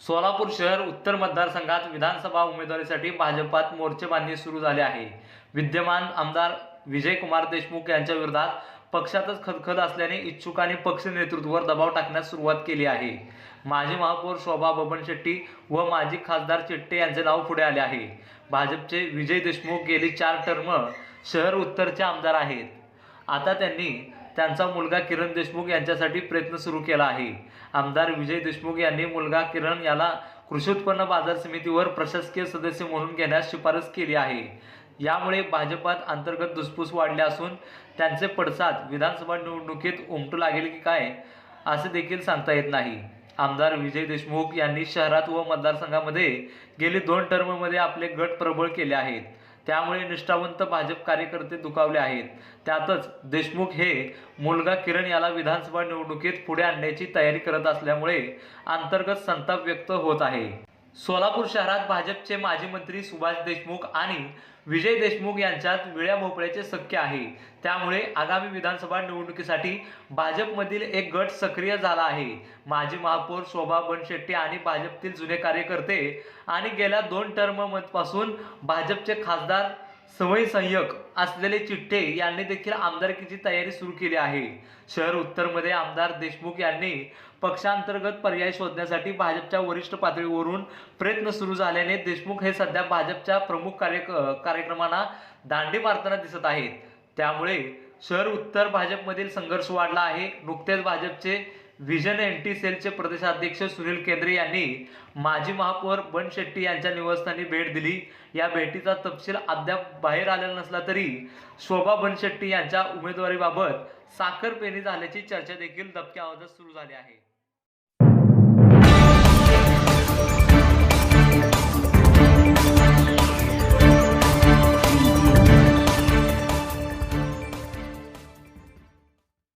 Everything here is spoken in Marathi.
सोलापूर शहर उत्तर मतदारसंघात विधानसभा उमेदवारीसाठी भाजपात मोर्चेबांधणी सुरू झाली आहे. विद्यमान आमदार विजयकुमार देशमुख यांच्या विरोधात पक्षातच खदखद असल्याने इच्छुकांनी पक्ष नेतृत्वावर दबाव टाकण्यास सुरुवात केली आहे. माजी महापौर शोभा बबन शेट्टी व माजी खासदार चिट्टे यांचे नाव पुढे आले आहे. भाजपचे विजय देशमुख गेली चार टर्म शहर उत्तरचे आमदार आहेत. आता त्यांनी त्यांचा मुलगा किरण देशमुख यांच्यासाठी प्रयत्न सुरू केला आहे. आमदार विजय देशमुख यांनी मुलगा किरण याला कृषी उत्पन्न बाजार समितीवर प्रशासकीय सदस्य म्हणून घेण्यास शिफारस केली आहे. यामुळे भाजपात अंतर्गत धुसफूस वाढले असून त्यांचे पडसाद विधानसभा निवडणुकीत उमटू लागेल की काय असे देखील सांगता येत नाही. आमदार विजय देशमुख यांनी शहरात व मतदारसंघामध्ये गेली दोन टर्ममध्ये आपले गट प्रबळ केले आहेत. त्यामुळे निष्ठावंत भाजप कार्यकर्ते दुखावले आहेत. त्यातच देशमुख हे मुलगा किरण याला विधानसभा निवडणुकीत पुढे आणण्याची तयारी करत असल्यामुळे अंतर्गत संताप व्यक्त होत आहे. सोलापूर शहरात भाजपचे माजी मंत्री सुभाष देशमुख आणि विजय देशमुख यांच्यात विळ्या भोपळ्याचे शक्य आहे. त्यामुळे आगामी विधानसभा निवडणुकीसाठी भाजपमधील एक गट सक्रिय झाला आहे. माजी महापौर शोभा बनशेट्टी आणि भाजपतील जुने कार्यकर्ते आणि गेल्या दोन टर्मपासून भाजपचे खासदार सवयी संयक असलेले चिठ्ठे यांनी देखील आमदारकीची तयारी सुरू केली आहे. शहर उत्तरमध्ये आमदार देशमुख यांनी पक्षांतर्गत पर्याय शोधण्यासाठी भाजपच्या वरिष्ठ पातळीवरून प्रयत्न सुरू झाल्याने देशमुख हे सध्या भाजपच्या प्रमुख कार्य कार्यक्रमांना दांडी मारताना दिसत आहेत. त्यामुळे शहर उत्तर भाजपमधील संघर्ष वाढला आहे. नुकतेच भाजपचे व्हिजन एनटी सेलचे प्रदेशाध्यक्ष सुनील केंद्रे यांनी माजी महापौर बन शेट्टी यांच्या निवासस्थानी भेट दिली. या भेटीचा तपशील अद्याप बाहेर आलेला नसला तरी शोभा बनशेट्टी यांच्या उमेदवारीबाबत साखरपेणी झाल्याची चर्चा देखील दबक्या आवाजात सुरू झाली आहे.